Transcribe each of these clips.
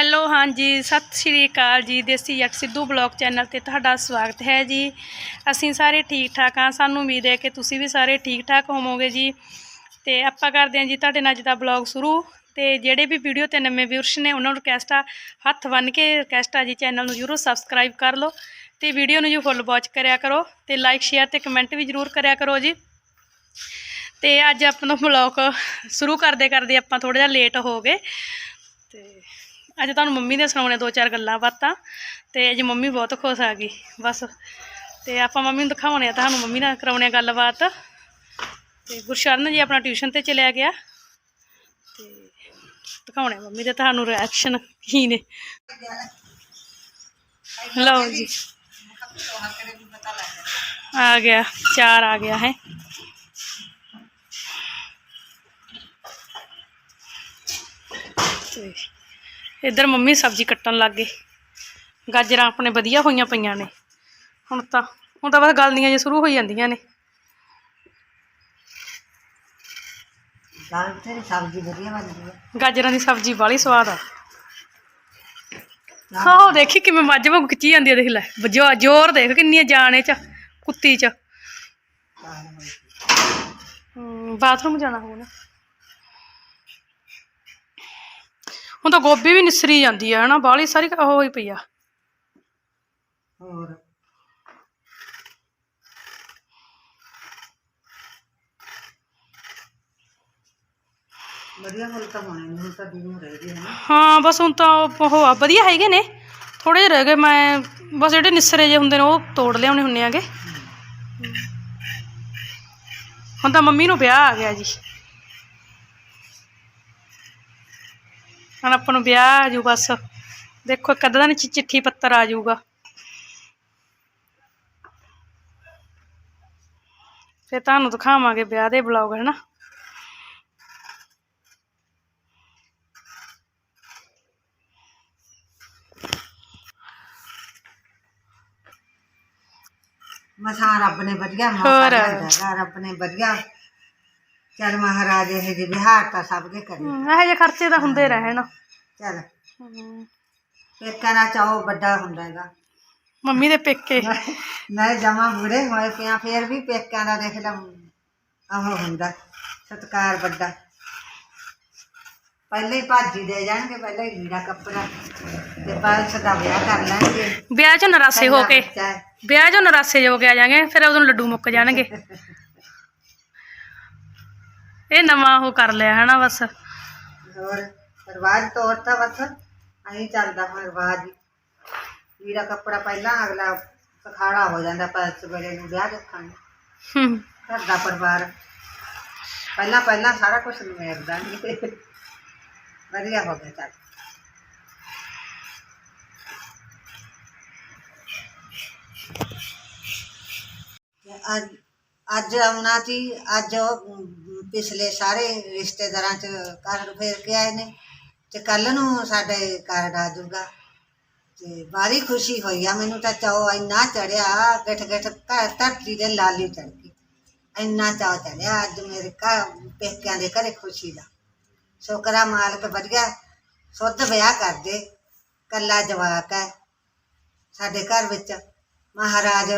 Hello, ਹਾਂਜੀ, ਸਤਿ ਸ਼੍ਰੀ ਅਕਾਲ ਜੀ, ਦੇਸੀ ਜੱਟ ਸਿੱਧੂ ਬਲੌਗ ਚੈਨਲ ਤੇ ਤੁਹਾਡਾ ਸਵਾਗਤ ਹੈ ਜੀ। ਅਸੀਂ ਸਾਰੇ ਠੀਕ ਠਾਕ ਹਾਂ, ਸਾਨੂੰ ਉਮੀਦ ਹੈ ਕਿ ਤੁਸੀਂ ਵੀ ਸਾਰੇ ਠੀਕ ਠਾਕ ਹੋਵੋਗੇ ਜੀ। ਤੇ ਆਪਾਂ ਕਰਦੇ ਹਾਂ ਜੀ ਤੁਹਾਡੇ ਨਾਲ ਅੱਜ ਦਾ ਬਲੌਗ ਸ਼ੁਰੂ। ਤੇ ਜਿਹੜੇ ਵੀ ਵੀਡੀਓ ਤੇ ਨਵੇਂ ਵਿਊਅਰਸ ਨੇ, ਉਹਨਾਂ ਨੂੰ ਰਿਕਵੈਸਟ ਆ, ਹੱਥ ਬੰਨ੍ਹ ਕੇ ਰਿਕਵੈਸਟ ਆ ਜੀ, ਚੈਨਲ ਨੂੰ ਜਰੂਰ ਸਬਸਕ੍ਰਾਈਬ ਕਰ ਲਓ। ਤੇ ਵੀਡੀਓ ਨੂੰ ਜੀ ਫੁੱਲ ਵਾਚ ਕਰਿਆ ਕਰੋ ਤੇ ਲਾਈਕ ਸ਼ੇਅਰ ਤੇ ਕਮੈਂਟ ਵੀ ਜਰੂਰ ਕਰਿਆ ਕਰੋ ਜੀ। ਤੇ ਅੱਜ ਆਪਣਾ ਬਲੌਗ ਸ਼ੁਰੂ ਕਰਦੇ ਕਰਦੇ ਆਪਾਂ ਥੋੜਾ ਜਿਹਾ ਲੇਟ ਹੋ ਗਏ। ਤੇ ਅੱਜ ਤੁਹਾਨੂੰ ਮੰਮੀ ਦੇ ਸੁਣਾਉਣੇ ਦੋ ਚਾਰ ਗੱਲਾਂ ਬਾਤਾਂ ਤੇ ਅੱਜ ਮੰਮੀ ਬਹੁਤ ਖੁਸ਼ ਆ ਗਈ ਬਸ ਤੇ ਆਪਾਂ ਮੰਮੀ ਨੂੰ ਦਿਖਾਉਣੇ ਆ ਤੁਹਾਨੂੰ ਮੰਮੀ ਨਾਲ ਕਰਾਉਣੇ ਆ ਗੱਲਬਾਤ ਤੇ ਗੁਰਸ਼ਰਨ ਜੀ ਆਪਣਾ ਟਿਊਸ਼ਨ ਤੇ ਚਲਿਆ ਗਿਆ ਤੇ ਦਿਖਾਉਣੇ ਆ ਮੰਮੀ ਦੇ ਤੁਹਾਨੂੰ ਰਿਐਕਸ਼ਨ ਕੀ ਨੇ ਲਓ ਜੀ ਆ ਗਿਆ ਚਾਰ ਆ ਗਿਆ ਹੈ ਤੇ ਇੱਧਰ ਮੰਮੀ ਸਬਜ਼ੀ ਕੱਟਣ ਲੱਗ ਗਏ। ਗਾਜਰਾਂ ਆਪਣੇ ਵਧੀਆ ਹੋਈਆਂ ਪਈਆਂ ਨੇ। ਹੁਣ ਤਾਂ ਹੁਣ ਤਾਂ ਬਸ ਗਲਦੀਆਂ ਜੇ ਸ਼ੁਰੂ ਹੋਈ ਜਾਂਦੀਆਂ ਨੇ। ਦਾਲ ਤੇ ਸਬਜ਼ੀ ਵਧੀਆ ਬਣਦੀ ਹੈ ਗਾਜਰਾਂ ਦੀ ਸਬਜ਼ੀ ਬਾਲੀ ਸਵਾਦ ਆ। ਹਾਂ ਦੇਖੀ ਕਿਵੇਂ ਮੱਝ ਵਾਂਗੂ ਖਿੱਚੀ ਜਾਂਦੀ ਆ ਦੇਖ ਲੈ। ਵਜੋ ਜ਼ੋਰ ਦੇਖ ਕਿੰਨੀਆਂ ਜਾਣੇ ਚ ਕੁੱਤੀ ਚ। ਹਮ, ਬਾਥਰੂਮ ਜਾਣਾ ਹੋਣਾ ਹੁਣ ਤਾਂ ਗੋਭੀ ਵੀ ਨਿਸਰੀ ਜਾਂਦੀ ਆ ਹਨਾ? ਬਾਲੀ ਸਾਰੀ ਉਹ ਹੋਈ ਪਈ ਆ। ਹੋਰ? ਵਧੀਆ ਫਲ ਤਾਂ ਹੋਣੇ ਨੇ ਹੁਣ ਤਾਂ ਦਿਨ ਰਹਿ ਗਏ ਹਨ? ਹਾਂ ਬਸ ਹੁਣ ਤਾਂ ਉਹ ਉਹ ਆ ਵਧੀਆ ਹੈਗੇ ਨੇ। ਥੋੜੇ ਜਿਹੇ ਰਹਿ ਗਏ ਮੈਂ ਬਸ ਜਿਹੜੇ ਨਿਸਰੇ ਜੇ ਹੁੰਦੇ ਨੇ ਉਹ ਤੋੜ ਲਿਆਉਣੇ ਹੁੰਨੇ ਆਗੇ ਹੁਣ ਤਾਂ ਮੰਮੀ ਨੂੰ ਵਿਆਹ ਆ ਗਿਆ ਜੀ। ਹੁਣ ਆਪਾਂ ਨੂੰ ਵਿਆਹ ਆ ਜੂ ਬਸ। ਦੇਖੋ ਇੱਕ ਅੱਧਾ ਦਿਨ ਚ ਚਿੱਠੀ ਪੱਤਰ ਆ ਜਾਊਗਾ। ਫਿਰ ਤੁਹਾਨੂੰ ਦਿਖਾਵਾਂਗੇ ਵਿਆਹ ਦੇ ਬਲੌਗ ਹੈ ਨਾ ਮਸਾਂ ਰੱਬ ਨੇ ਵਧੀਆ ਮੌਕਾ। ਦਿੱਤਾ ਰੱਬ ਨੇ ਵਧੀਆ ਚਲ ਮਹਾਰਾਜ ਇਹ ਜੀ ਵਿਹਾਰ ਤਾਂ ਸਭ ਦੇ ਕਰੇ ਹਮ, ਇਹੋ ਜਿਹੇ ਖਰਚੇ ਤਾਂ ਹੁੰਦੇ ਰਹਿਣ ਚਲ ਹਮ, ਪੇਕਾਂ ਦਾ ਚਾਓ ਵੱਡਾ ਹੁੰਦਾ ਹੈਗਾ ਮੰਮੀ ਦੇ ਪੇਕੇ ਨਹੀਂ ਜਮਾ ਬੁੜੇ ਹੋਏ ਪਿਆ ਫੇਰ ਵੀ ਪੇਕਿਆਂ ਦਾ ਦੇਖ ਲਾ ਆਹੋ ਹੁੰਦਾ ਸਤਕਾਰ ਵੱਡਾ ਪਹਿਲੇ ਹੀ ਭਾਜੀ ਦੇ ਜਾਣਗੇ ਪਹਿਲੇ ਹੀ ਲੀੜਾ ਕੱਪੜਾ ਤੇ ਬਾਅਦ ਚ ਦਾ ਵਿਆਹ ਕਰ ਲੈਣਗੇ ਵਿਆਹ 'ਚ ਨਰਾਸੇ ਹੋ ਕੇ ਬੱਚਾ ਹੈ। ਵਿਆਹ 'ਚ ਨਰਾਸੇ ਹੋ ਕੇ ਆ ਜਾਾਂਗੇ ਫਿਰ ਉਦੋਂ ਲੱਡੂ ਮੁੱਕ ਜਾਣਗੇ ਇਹ ਨਵਾਂ ਉਹ ਕਰ ਲਿਆ ਹਨਾ ਬਸ ਹੋਰ ਰਿਵਾਜ ਤੌਰ ਤਾਂ ਬਸ ਅਹੀਂ ਚੱਲਦਾ ਹੁਣ ਰਿਵਾਜ ਹੀ ਲੀੜਾ ਕੱਪੜਾ ਪਹਿਲਾਂ ਅਗਲਾ ਸਖਾੜਾ ਹੋ ਜਾਂਦਾ ਪਰ ਸਵੇਰੇ ਨੂੰ ਵਿਆਹ ਦੇਖਾਂਗੇ ਹਮ, ਘਰ ਦਾ ਪਰਿਵਾਰ ਪਹਿਲਾਂ ਪਹਿਲਾਂ ਸਾਰਾ ਕੁਝ ਨਿਮੇੜਦਾ ਨਹੀਂ ਵਧੀਆ ਹੋ ਗਿਆ ਚੱਲ ਤੇ ਅੱਜ ਅੱਜ ਆਉਣਾ ਸੀ ਅੱਜ ਉਹ ਅਮ, ਪਿਛਲੇ ਸਾਰੇ ਰਿਸ਼ਤੇਦਾਰਾਂ ਚ ਕਾਰਡ ਫੇਰ ਕੇ ਆਏ ਨੇ ਤੇ ਕੱਲ ਨੂੰ ਸਾਡੇ ਕਾਰਡ ਆ ਜਾਊਗਾ। ਤੇ ਬਾਰੀ ਖੁਸ਼ੀ ਹੋਈ ਆ, ਮੈਨੂੰ ਤਾਂ ਚਾਓ ਇੰਨਾ ਚੜਿਆ ਗਿੱਠ ਗਿੱਠ ਘਰ ਧਰਤੀ ਦੇ ਲਾਲੀ ਚੜ ਗਈ। ਇੰਨਾ ਚਾਅ ਚੜਿਆ ਅੱਜ ਮੇਰੇ ਘਰ ਪੇਕਿਆਂ ਦੇ ਘਰੇ ਖੁਸ਼ੀ ਦਾ। ਸ਼ੁਕਰਾ ਮਾਲਕ ਵਧੀਆ, ਸੁੱਧ ਵਿਆਹ ਕਰਦੇ, ਕੱਲਾ ਜਵਾਕ ਹੈ ਸਾਡੇ ਘਰ ਵਿੱਚ। ਮਹਾਰਾਜ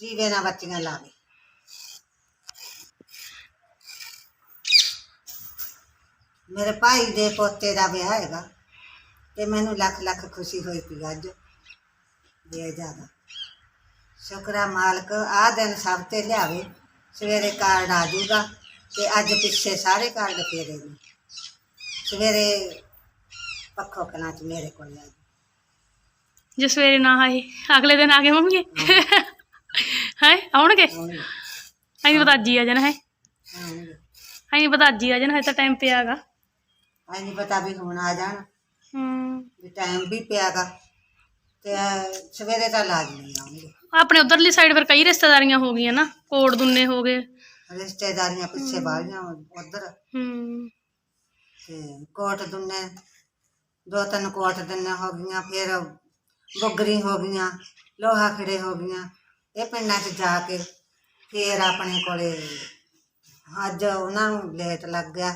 ਜੀਵੇ ਨਾ ਬੱਚੀਆਂ ਲਾਵੇ। ਮੇਰੇ ਭਾਈ ਦੇ ਪੋਤੇ ਦਾ ਵਿਆਹ ਹੈਗਾ ਤੇ ਮੈਨੂੰ ਲੱਖ ਲੱਖ ਖੁਸ਼ੀ ਹੋਈ ਪਈ ਅੱਜ ਦੇ ਜਿਆਦਾ ਸ਼ੁਕਰਾ ਮਾਲਕ ਆ ਦਿਨ ਸਭ ਤੇ ਲਿਆਵੇ ਸਵੇਰੇ ਕਾਰਡ ਆ ਜਾਊਗਾ ਤੇ ਅੱਜ ਪਿੱਛੇ ਸਾਰੇ ਕਾਰਡ ਫੇਰੇ ਨੇ ਸਵੇਰੇ ਪੱਖੋ ਕਲਾਂ ਚ ਮੇਰੇ ਕੋਲ ਆ ਜਾਊ। ਜੇ ਸਵੇਰੇ ਨਾ ਆਏ ਅਗਲੇ ਦਿਨ ਆ ਗਏ ਮੰਮੀ ਹੈ ਆਉਣਗੇ ਆਉਣਗੇ ਅਸੀਂ ਪਤਾ ਅੱਜ ਹੀ ਆ ਜਾਣਾ ਹੈ ਆਉਣਗੇ ਅਸੀਂ ਪਤਾ ਅੱਜ ਹੀ ਆ ਜਾਣਾ ਹੈ ਤਾਂ ਟਾਈਮ ਪਿਆਗਾ ਐ ਨਹੀਂ ਪਤਾ ਵੀ ਹੁਣ ਆ ਜਾਣ ਹਮ ਵੀ ਟਾਈਮ ਵੀ ਪਿਆਗਾ ਤੇ ਸਵੇਰੇ ਤਾਂ ਲਾਜ਼ਮੀ ਆਉਣਗੇ ਆਪਣੇ ਉਧਰਲੀ ਸਾਈਡ ਫਿਰ ਕਈ ਰਿਸ਼ਤੇਦਾਰੀਆਂ ਹੋ ਗਈਆਂ ਨਾ ਕੋੜ ਦੁੰਨੇ ਹੋ ਗਏ ਰਿਸ਼ਤੇਦਾਰੀਆਂ ਪਿੱਛੇ ਬਾਹਲੀਆਂ ਉਧਰ ਹਮ ਤੇ ਕੋਟ ਦੁੰਨੇ ਦੋ ਤਿੰਨ ਕੋਟ ਦੁੰਨੇ ਹੋ ਗਈਆਂ ਫਿਰ ਬੁਗਰੀ ਹੋ ਗਈਆਂ ਲੋਹਾ ਖੜੇ ਹੋ ਗਈਆਂ ਇਹ ਪਿੰਡਾਂ 'ਚ ਜਾ ਕੇ ਫਿਰ ਆਪਣੇ ਕੋਲੇ ਅੱਜ ਉਹਨਾਂ ਨੂੰ ਲੇਟ ਲੱਗ ਗਿਆ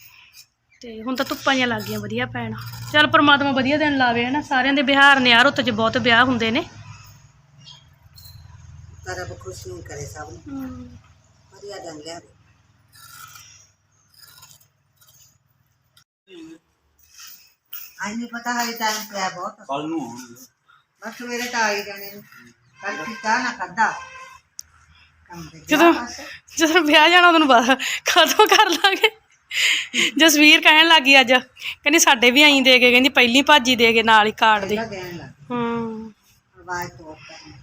ਤੇ ਹੁਣ ਤਾਂ ਧੁੱਪਾਂ ਜਿਹੀਆਂ ਲੱਗ ਗਈਆਂ ਵਧੀਆ ਪੈਣ ਚਲ ਪ੍ਰਮਾਤਮਾ ਵਧੀਆ ਦਿਨ ਲਾਵੇ ਹਨਾ? ਸਾਰਿਆਂ ਦੇ ਬਿਹਾਰ ਨੇ ਆ ਰੁੱਤ 'ਚ ਬਹੁਤ ਵਿਆਹ ਹੁੰਦੇ ਨੇ। ਰੱਬ ਖੁਸ਼ੀ ਕਰੇ ਸਭ ਨੂੰ। ਵਧੀਆ ਦਿਨ ਲਿਆਵੇ। ਆਈ ਨਹੀਂ ਪਤਾ ਹਜੇ ਟਾਈਮ ਪਿਆ ਬਹੁਤ। ਕੱਲ ਨੂੰ ਬਸ ਸਵੇਰੇ ਤਾਂ ਆ ਹੀ ਜਾਣੇ ਨੇ। ਕੱਲ ਕੀਤਾ ਨਾ ਖਾਦਾ ਕੰਮ ਤੇ ਗਿਆ ਜਦੋਂ। ਜਦੋਂ ਵਿਆਹ ਜਾਣਾ ਉਹਨੂੰ ਬਾਅਦ ਕਦੋਂ ਕਰ ਲਾਂਗੇ? ਜਸਵੀਰ ਕਹਿਣ ਲੱਗੀ ਅੱਜ ਕਹਿੰਦੀ ਸਾਡੇ ਵੀ ਆਈ ਦੇ ਗਏ ਕਹਿੰਦੀ ਪਹਿਲੀ ਭਾਜੀ ਦੇ ਗਏ ਨਾਲ ਹੀ ਕਾਰਡ ਦੇ। ਲੱਗ ਹੂੰ। ਆਵਾਜ਼ ਤੋਂ ਕਰਨੀ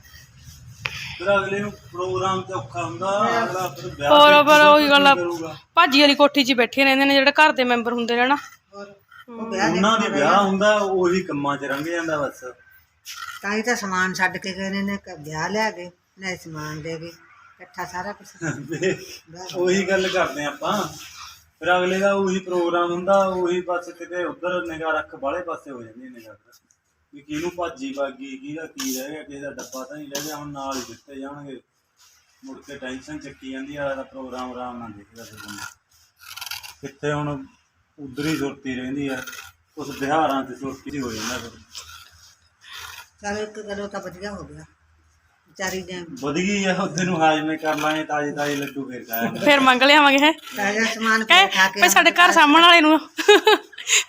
ਫਿਰ ਅਗਲੇ ਨੂੰ ਪ੍ਰੋਗਰਾਮ ਤੇ ਔਖਾ ਹੁੰਦਾ ਅਗਲਾ ਫਿਰ ਵਿਆਹ ਹੋਰ ਤੇ ਪਰ ਉਹੀ ਕੀ ਗੱਲ ਆ ਕਰੂਗਾ। ਭਾਜੀ ਵਾਲੀ ਕੋਠੀ 'ਚ ਹੀ ਬੈਠੇ ਰਹਿੰਦੇ ਨੇ ਜਿਹੜੇ ਘਰ ਦੇ ਮੈਂਬਰ ਹੁੰਦੇ ਨੇ ਨਾ। ਹੋਰ ਉਹ ਵਿਆਹ ਉਹਨਾਂ ਦੇ ਵਿਆਹ ਹੁੰਦਾ ਉਹੀ ਕੰਮਾਂ 'ਚ ਲੰਘ ਜਾਂਦਾ ਬਸ। ਤਾਂ ਹੀ ਤਾਂ ਸਮਾਨ ਛੱਡ ਕੇ ਗਏ ਨੇ ਨੇ ਕ- ਵਿਆਹ ਲਿਆ ਗਏ ਨਾ ਸਮਾਨ ਦੇ ਗਏ ਇਕੱਠਾ ਸਾਰਾ ਕੁਝ ਉਹੀ ਗੱਲ ਕਰਦੇ ਆਪਾਂ। ਫਿਰ ਅਗਲੇ ਦਾ ਉਹੀ ਪ੍ਰੋਗਰਾਮ ਹੁੰਦਾ, ਉਹੀ ਬਸ ਕਿਤੇ ਉਧਰ ਨਿਗਾਹ ਰੱਖ ਬਾਲੇ ਪਾਸੇ ਹੋ ਜਾਂਦੀ ਨਿਗਾਹ। ਵੀ ਕਿਹਨੂੰ ਭਾਜੀ ਬਾਗੀ ਕਿਹਦਾ ਕੀ ਰਹਿ ਗਿਆ, ਕਿਸੇ ਦਾ ਡੱਬਾ ਤਾਂ ਨਹੀਂ ਰਹਿ ਗਿਆ, ਹੁਣ ਨਾਲ ਹੀ ਦਿੱਤੇ ਜਾਣਗੇ। ਮੁੜ ਕੇ ਟੈਨਸ਼ਨ ਚੱਕੀ ਜਾਂਦੀ ਆ ਦਾ ਪ੍ਰੋਗਰਾਮ ਆਰਾਮ ਨਾਲ ਦੇਖਦਾ ਫਿਰ ਬੰਦਾ। ਕਿੱਥੇ ਹੁਣ ਉਧਰ ਸੁਰਤੀ ਰਹਿੰਦੀ ਆ ਉਸ ਬਿਹਾਰਾਂ ਤੇ ਸੁਰਤੀ ਹੋ ਜਾਂਦਾ ਫਿਰ। ਚਲ ਇੱਕ ਗੱਲੋਂ ਤਾਂ ਵਧੀਆ ਹੋ ਗਿਆ। ਵਿਚਾਰੀ ਨੇ ਵਧਗੀ ਆ ਉਹਦੇ ਨੂੰ ਹਾਜ਼ਮੇ ਕਰ ਲਾਂਗੇ ਤਾਜ਼ੇ ਤਾਜ਼ੇ ਲੱਡੂ ਫੇਰ ਖਾਇਆ ਫਿਰ ਮੰਗ ਲਿਆਵਾਂਗੇ ਹੈ? ਤਾਜ਼ਾ ਸਮਾਨ ਕਹੇ ਖਾ ਕੇ ਭਈ ਸਾਡੇ ਘਰ ਸਾਹਮਣ ਵਾਲੇ ਨੂੰ।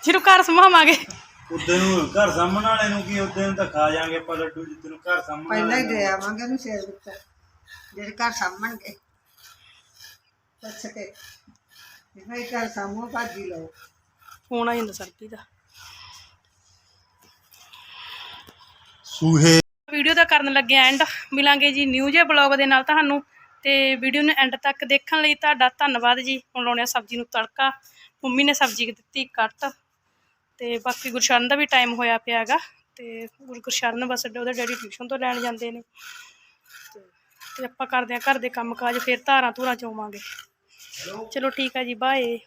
ਜਿਹਨੂੰ ਘਰ ਸਮਾਵਾਂਗੇ ਉਦੋਂ ਨੂੰ ਘਰ ਸਾਹਮਣ ਵਾਲੇ ਨੂੰ ਕੀ ਉਦੋਂ ਨੂੰ ਤਾਂ ਖਾ ਜਾਾਂਗੇ ਆਪਾਂ ਲੱਡੂ ਜਿੱਦ ਨੂੰ ਘਰ ਸਾਹਮਣੇ ਪਹਿਲਾਂ ਹੀ ਦੇ ਆਵਾਂਗੇ ਉਹਨੂੰ ਸ਼ੇਰ ਵਿੱਚ ਜਿਹੜੇ ਘਰ ਸਾਹਮਣਗੇ ਪੁੱਛ ਕੇ ਭਾਈ ਘਰ ਸਾਹਮਣੇ ਭਾਜੀ ਲਓ। ਫੋਨ ਆ ਜਾਂਦਾ ਸਰਪੀ ਦਾ। ਸੂਹੇ ਵੀਡੀਓ ਦਾ ਕਰਨ ਲੱਗੇ ਐਂਡ ਮਿਲਾਂਗੇ ਜੀ ਨਿਊ ਜੇ ਬਲੌਗ ਦੇ ਨਾਲ ਤੁਹਾਨੂੰ। ਤੇ ਵੀਡੀਓ ਨੂੰ ਐਂਡ ਤੱਕ ਦੇਖਣ ਲਈ ਤੁਹਾਡਾ ਧੰਨਵਾਦ ਜੀ। ਹੁਣ ਲਾਉਣੇ ਆ ਸਬਜ਼ੀ ਨੂੰ ਤੜਕਾ। ਮੰਮੀ ਨੇ ਸਬਜ਼ੀ ਦਿੱਤੀ ਕੱਟ। ਤੇ ਬਾਕੀ ਗੁਰਸ਼ਰਨ ਦਾ ਵੀ ਟਾਈਮ ਹੋਇਆ ਪਿਆ ਹੈਗਾ। ਤੇ ਗੁਰ- ਗੁਰਸ਼ਰਨ ਬਸ ਉਹਦੇ ਡੈਡੀ ਟਿਊਸ਼ਨ ਤੋਂ ਲੈਣ ਜਾਂਦੇ ਨੇ। ਤੇ- ਤੇ ਆਪਾਂ ਕਰਦੇ ਆ ਘਰ ਦੇ ਕੰਮ ਕਾਜ, ਫਿਰ ਧਾਰਾਂ ਧੂਰਾਂ ਚੋਵਾਂਗੇ। ਚਲੋ ਠੀਕ ਆ ਜੀ ਬਾਏ